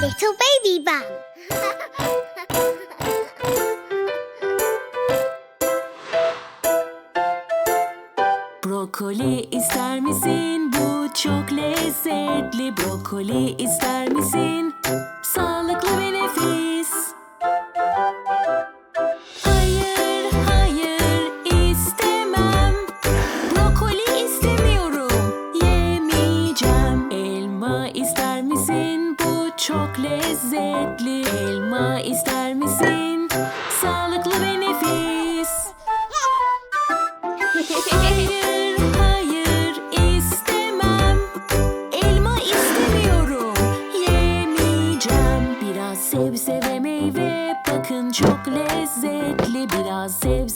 Little baby bun. Brokoli ister misin? Bu çok lezzetli. Brokoli ister misin? Lezzetli.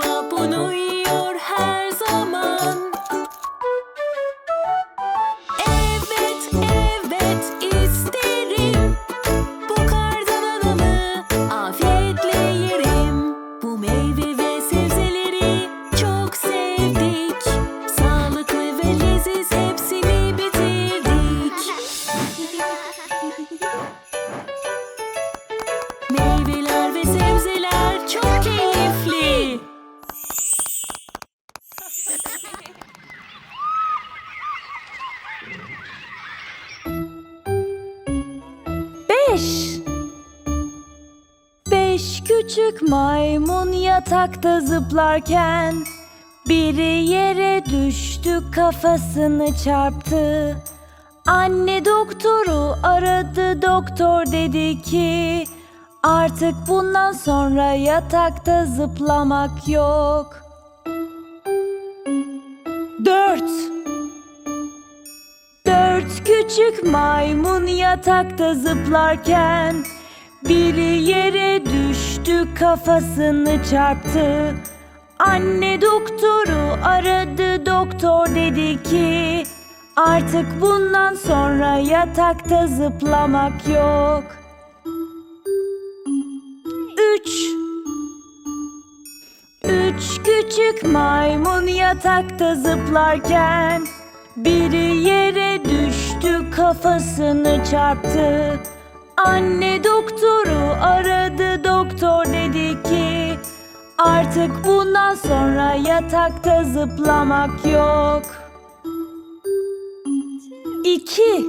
Baba bunu her zaman. Yatakta zıplarken biri yere düştü kafasını çarptı. Anne doktoru aradı doktor dedi ki artık bundan sonra yatakta zıplamak yok. Dört. Dört küçük maymun yatakta zıplarken biri yere düştü kafasını çarptı. Anne doktoru aradı doktor dedi ki artık bundan sonra yatakta zıplamak yok. Üç. Üç küçük maymun yatakta zıplarken biri yere düştü kafasını çarptı. Anne doktoru aradı doktor dedi ki artık bundan sonra yatakta zıplamak yok. İki.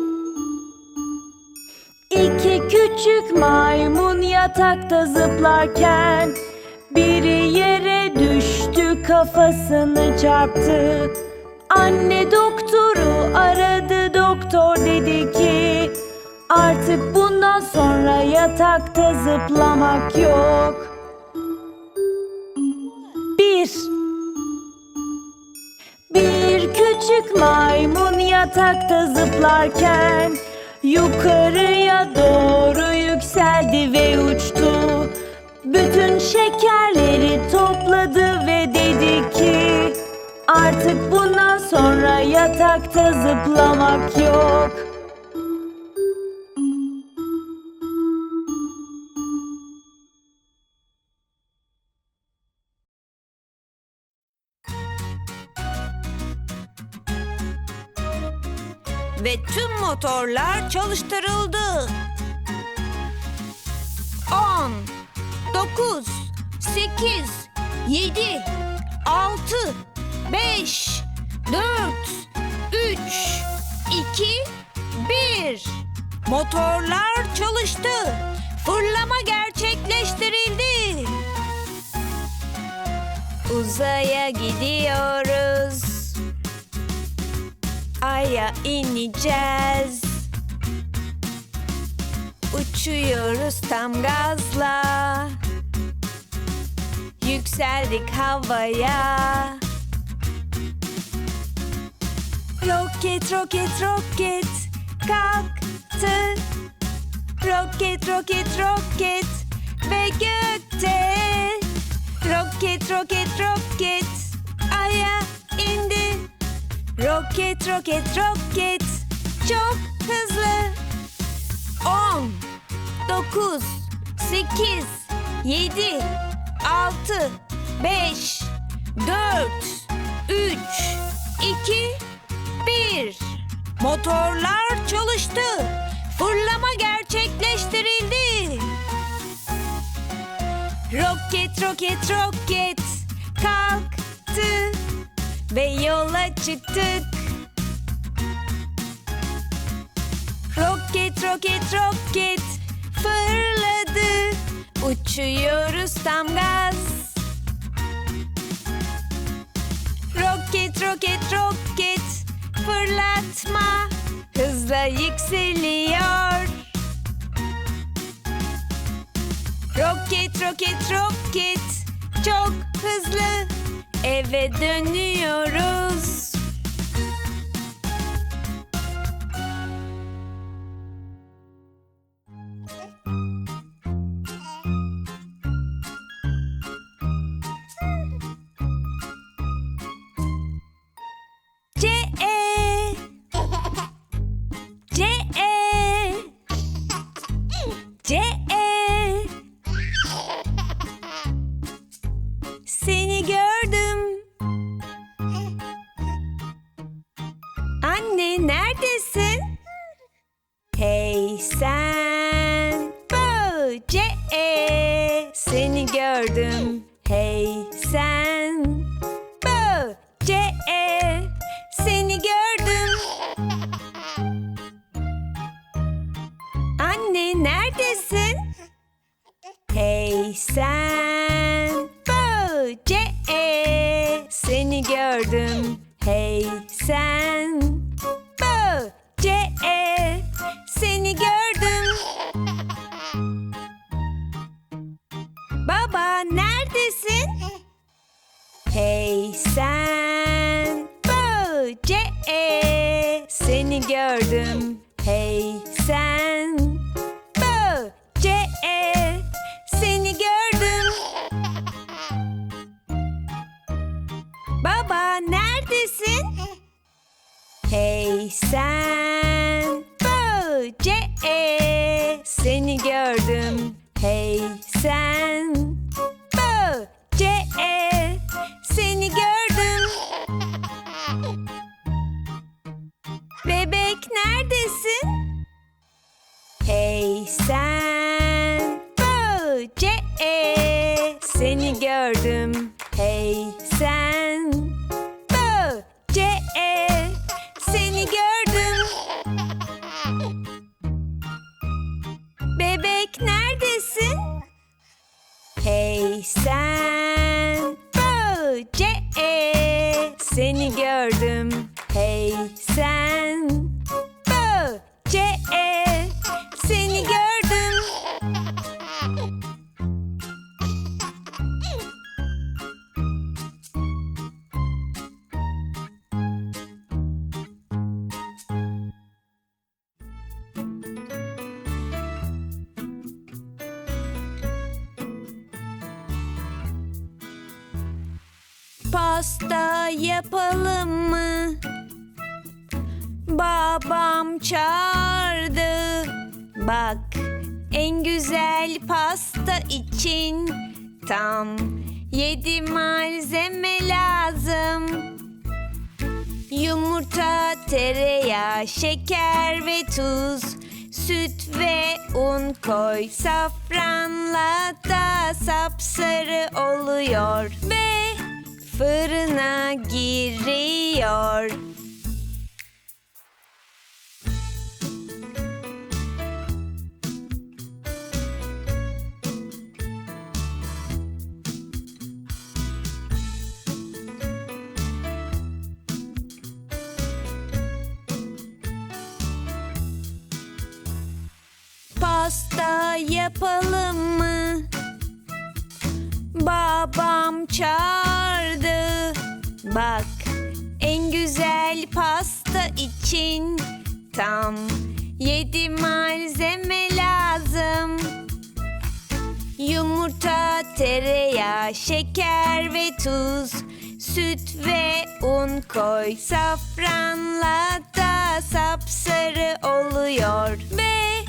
İki küçük maymun yatakta zıplarken biri yere düştü kafasını çarptı. Anne doktoru aradı doktor dedi ki artık bundan sonra yatakta zıplamak yok. Bir. Bir küçük maymun yatakta zıplarken yukarıya doğru yükseldi ve uçtu. Bütün şekerleri topladı ve dedi ki artık bundan sonra yatakta zıplamak yok. Tüm motorlar çalıştırıldı. 10 9 8 7 6 5 4 3 2 1 Motorlar çalıştı. Fırlama gerçekleştirildi. Uzaya gidiyoruz. Ay'a ineceğiz. Uçuyoruz tam gazla. yükseldik havaya. Roket roket roket kalktı. Roket roket roket ve gökte. Roket roket roket aya. Roket roket roket çok hızlı. On, dokuz, sekiz, yedi, altı, beş, dört, üç, iki, bir. Motorlar çalıştı. Fırlama gerçekleştirildi. Roket roket roket kalktı ve yola çıktık. Roket roket roket fırladı. Uçuyoruz tam gaz. Roket roket roket fırlatma hızla yükseliyor. Roket roket roket çok hızlı eve dönüyoruz. Hey seni gördüm. Hey sen için tam yedi malzeme lazım. Yumurta, tereyağı, şeker ve tuz Süt ve un koy Safranla da sapsarı oluyor Ve fırına giriyor Yapalım mı? Babam çağırdı. Bak en güzel pasta için tam yedi malzeme lazım. Yumurta, tereyağı, şeker ve tuz Süt ve un koy Safranla da sapsarı oluyor Ve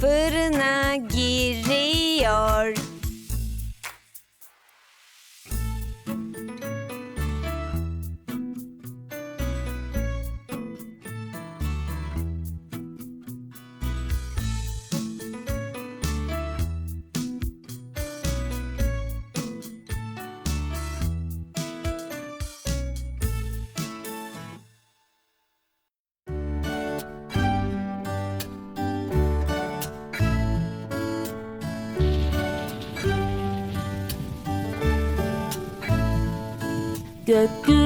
fırına giriyor good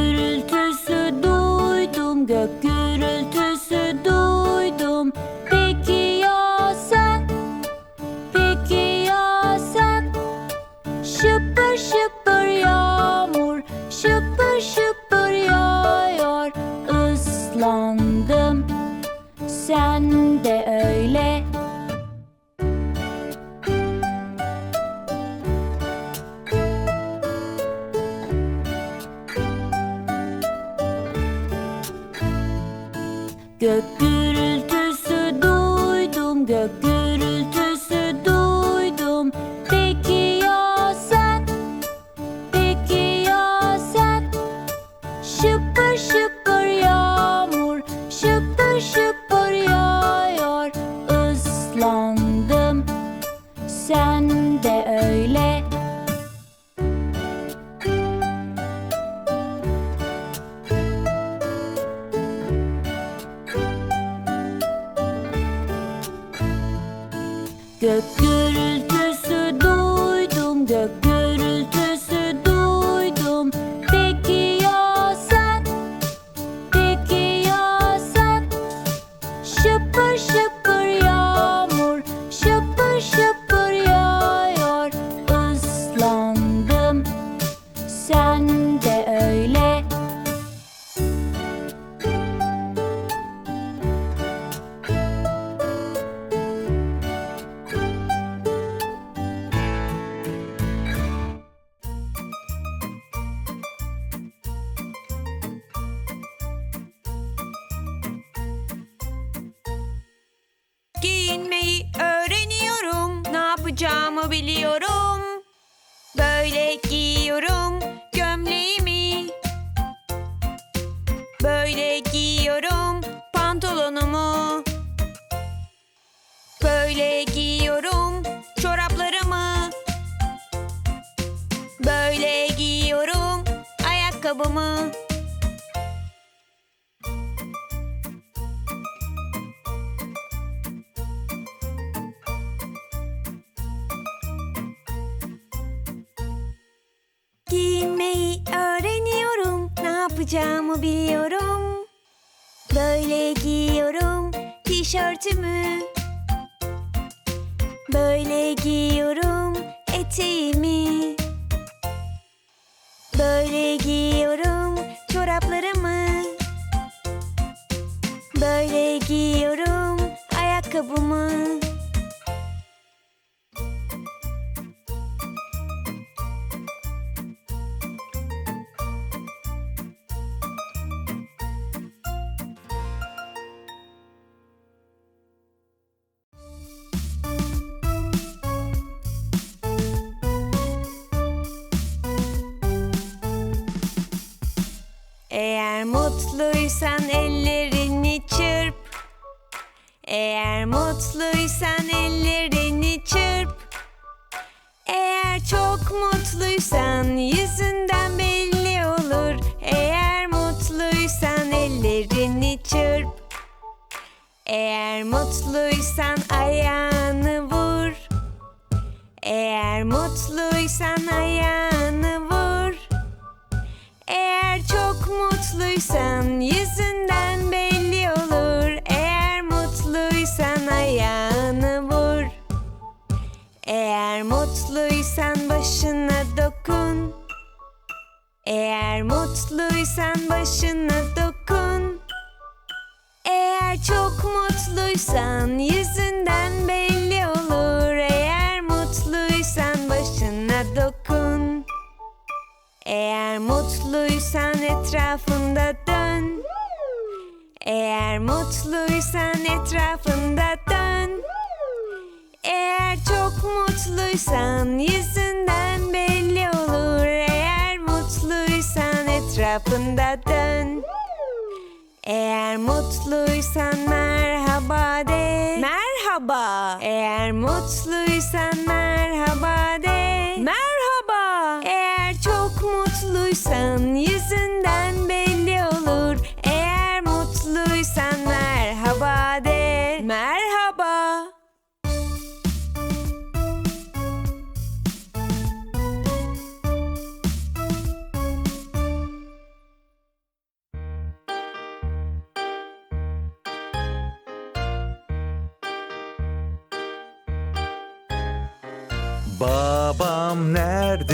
good Böyle giyiyorum çoraplarımı Böyle giyiyorum ayakkabımı Giyinmeyi öğreniyorum. Ne yapacağımı biliyorum. Böyle giyiyorum tişörtümü. Giyiyorum eteğimi. Eğer mutluysan ellerini çırp. Eğer mutluysan ellerini çırp. Eğer çok mutluysan yüzünden belli olur. Eğer mutluysan ellerini çırp. Eğer mutluysan ayağını vur. Eğer mutluysan ayağını mutluysan yüzünden belli olur. Eğer mutluysan ayağını vur. Eğer mutluysan başına dokun. Eğer mutluysan başına dokun. Eğer çok mutluysan yüzünden belli olur. Eğer mutluysan başına dokun. Eğer mutluysan etrafında dön. Eğer mutluysan etrafında dön. Eğer çok mutluysan yüzünden belli olur. Eğer mutluysan etrafında dön. Eğer mutluysan merhaba de. Merhaba. Eğer mutluysan merhaba de. Mutluysan yüzünden belli olur. Eğer mutluysan merhaba de. Merhaba. Babam nerede?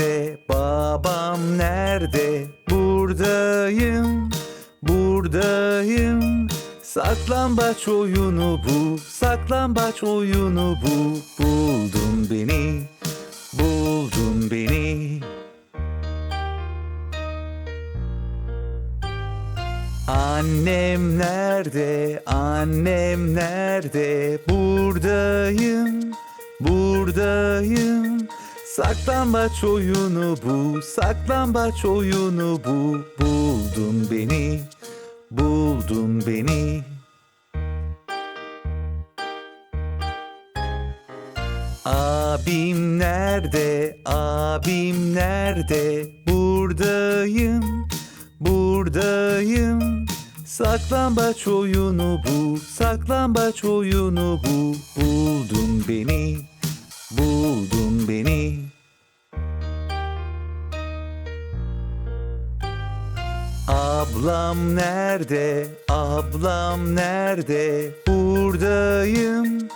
Babam nerede? Buradayım, buradayım. Saklambaç oyunu bu, saklambaç oyunu bu. Buldun beni, buldun beni. Annem nerede? Annem nerede? Buradayım, buradayım. Saklambaç oyunu bu, saklambaç oyunu bu. Buldun beni, buldun beni. Abim nerede? Abim nerede? Buradayım, buradayım. Saklambaç oyunu bu, saklambaç oyunu bu. Buldun beni, Ablam nerede? Ablam nerede? Buradayım,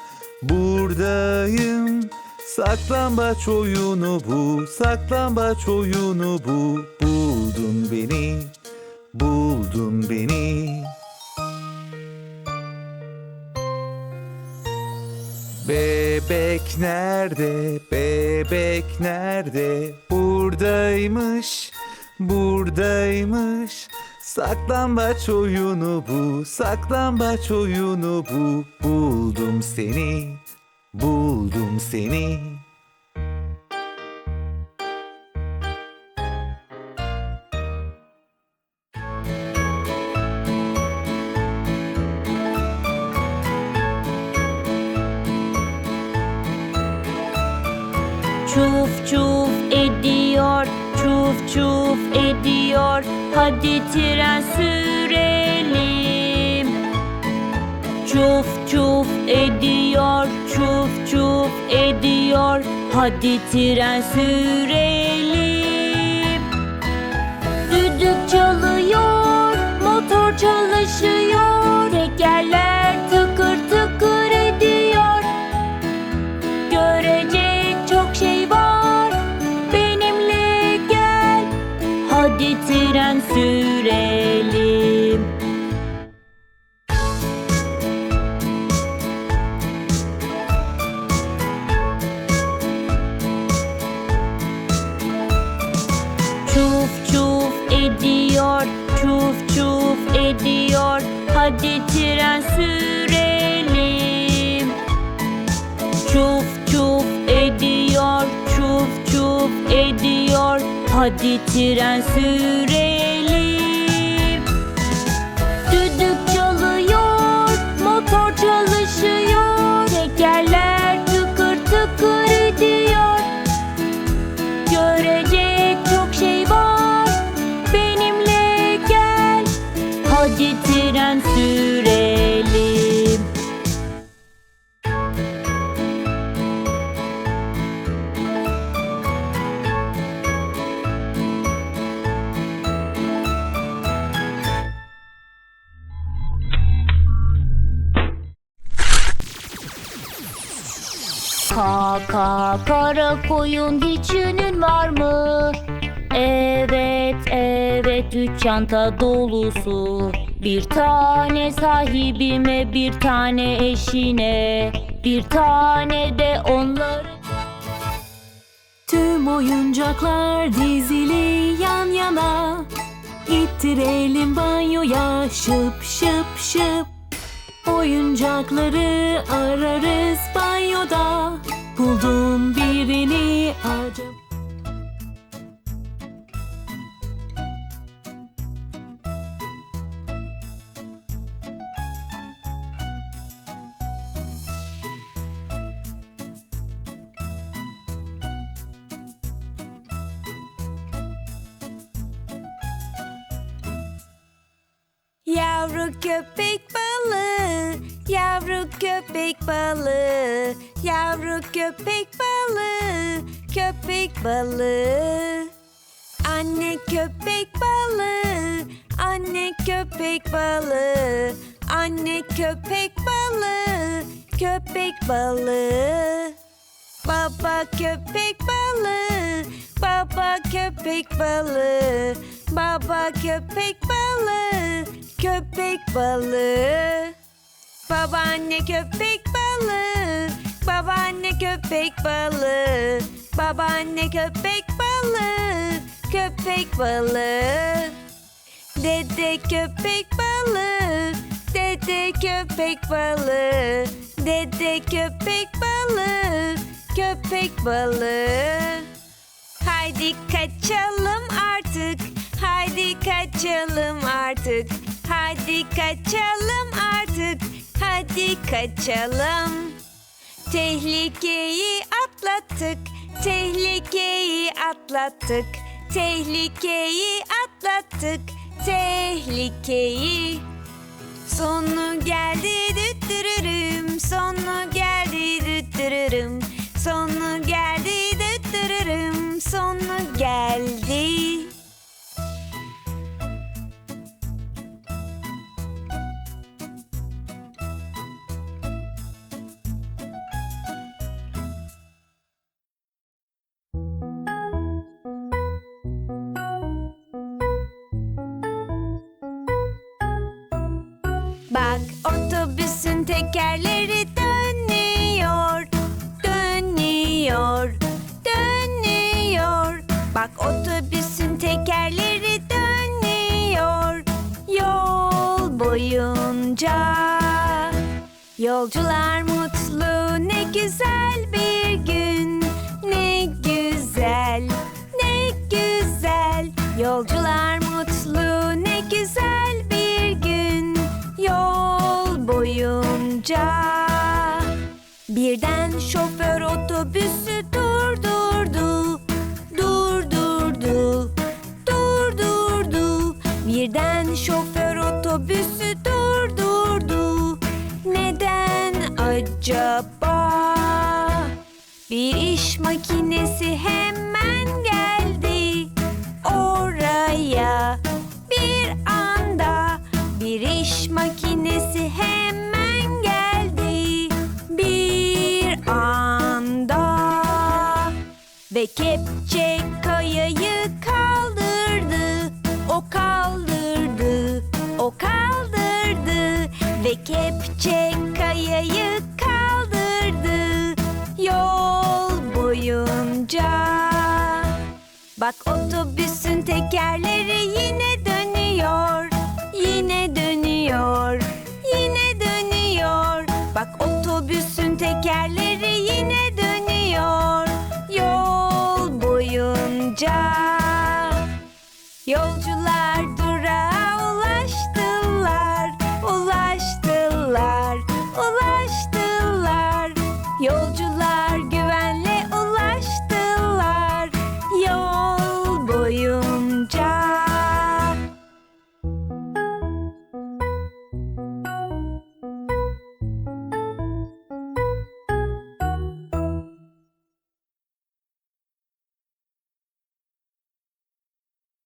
buradayım. Saklambaç oyunu bu, saklambaç oyunu bu. Buldun beni, buldun beni. Bebek nerede? Bebek nerede? Buradaymış, buradaymış. Saklambaç oyunu bu, saklambaç oyunu bu. Buldum seni, buldum seni. Hadi tren sürelim. Çuf çuf ediyor, çuf çuf ediyor. Hadi tren sürelim. Düdük çalıyor, motor çalışıyor. Hadi tren sürelim. Koyun hiç var mı? Evet evet Evet üç çanta dolusu. Bir tane sahibime bir tane eşine. Bir tane de onların Tüm oyuncaklar dizili yan yana. İttirelim banyoya şıp şıp şıp. Oyuncakları ararız banyoda Buldum birini. acaba balığı, yavru köpek balığı, köpek balığı. Anne köpek balığı, anne köpek balığı, anne köpek balığı, köpek balığı. Baba köpek balığı, baba köpek balığı, baba köpek balığı, köpek balığı. Babaanne köpek balığı, babaanne köpek balığı, babaanne köpek balığı, köpek balığı. Dede köpek balığı, dede köpek balığı, dede köpek balığı, köpek balığı. Haydi kaçalım artık, haydi kaçalım artık, haydi kaçalım artık, hadi kaçalım. Tehlikeyi atlattık, tehlikeyi atlattık, tehlikeyi atlattık, tehlikeyi. Sonu geldi düttürürüm, sonu geldi düttürürüm, sonu geldi düttürürüm, sonu geldi. Bak otobüsün tekerleri dönüyor, dönüyor, dönüyor. Bak otobüsün tekerleri dönüyor yol boyunca. Yolcular mutlu ne güzel bir gün, ne güzel, ne güzel. Yolcular Birden şoför otobüsü durdurdu, durdurdu, durdurdu. Birden şoför otobüsü durdurdu. Neden acaba? Bir iş makinesi hemen geldi oraya. kepçe kayayı kaldırdı. O kaldırdı, o kaldırdı ve kepçe kayayı kaldırdı. Yol boyunca Bak otobüsün tekerleri yine dönüyor, yine dönüyor, yine dönüyor. Bak otobüsün tekerleri